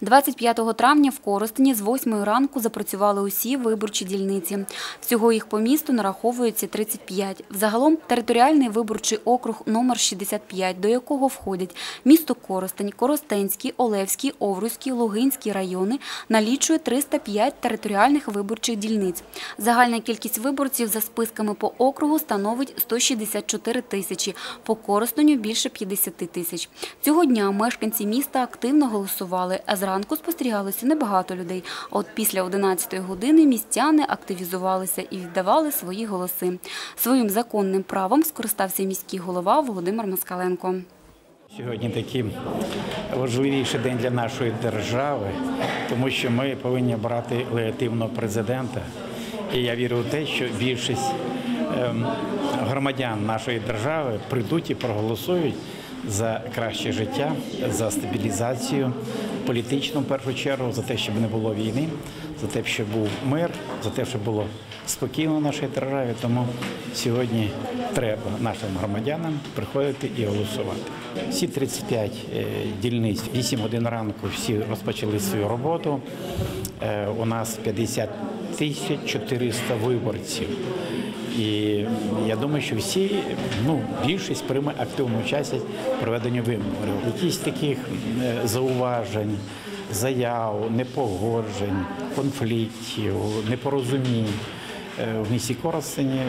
25 травня в Коростені з 8 ранку запрацювали усі виборчі дільниці. Всього їх по місту нараховується 35. Взагалом територіальний виборчий округ номер 65, до якого входять місто Коростень, Коростенський, Олевський, Овруцький, Лугинський райони, налічує 305 територіальних виборчих дільниць. Загальна кількість виборців за списками по округу становить 164 тисячі, по Коростеню – більше 50 тисяч. Цього дня мешканці міста активно голосували, а зранку спостерігалося небагато людей. От після 11 години містяни активізувалися і віддавали свої голоси. Своїм законним правом скористався міський голова Володимир Москаленко. Сьогодні такий важливіший день для нашої держави, тому що ми повинні брати легітимного президента. І я вірю в те, що більшість ем, громадян нашої держави прийдуть і проголосують за краще життя, за стабілізацію політичну в першу чергу, за те, щоб не було війни, за те, щоб був мир, за те, щоб було спокійно в нашій державі. Тому сьогодні треба нашим громадянам приходити і голосувати. Всі 35 е, дільниць, 8 годин ранку, всі розпочали свою роботу. Е, У нас 50 тисяч 400 виборців. І я думаю, що всі, ну, більшість прийме активну участь в проведенні виборів. Якісь таких е, зауважень, заяв, непогоджень, конфліктів, непорозумінь е, в місті Коростені,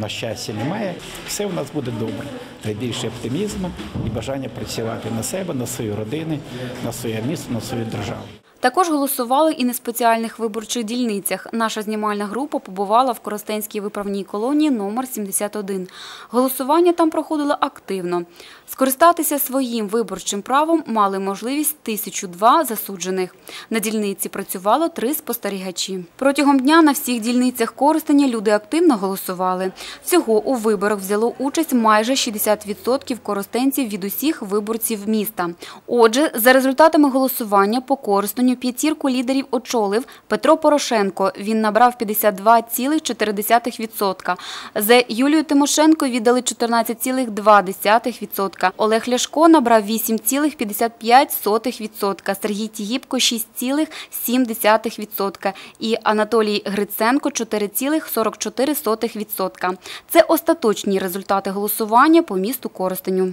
на щастя, немає. Все у нас буде добре. Та більше оптимізму і бажання працювати на себе, на свої родини, на своє місто, на свою державу. Також голосували і на спеціальних виборчих дільницях. Наша знімальна група побувала в Коростенській виправній колонії номер 71. Голосування там проходило активно. Скористатися своїм виборчим правом мали можливість 1002 засуджених. На дільниці працювало три спостерігачі. Протягом дня на всіх дільницях Коростеня люди активно голосували. Всього у виборах взяло участь майже 60% коростенців від усіх виборців міста. Отже, за результатами голосування по П'ятірку лідерів очолив Петро Порошенко. Він набрав 52,4%. За Юлію Тимошенко віддали 14,2%. Олег Ляшко набрав 8,55%, Сергій Тігіпко – 6,7% і Анатолій Гриценко – 4,44%. Це остаточні результати голосування по місту Коростеню.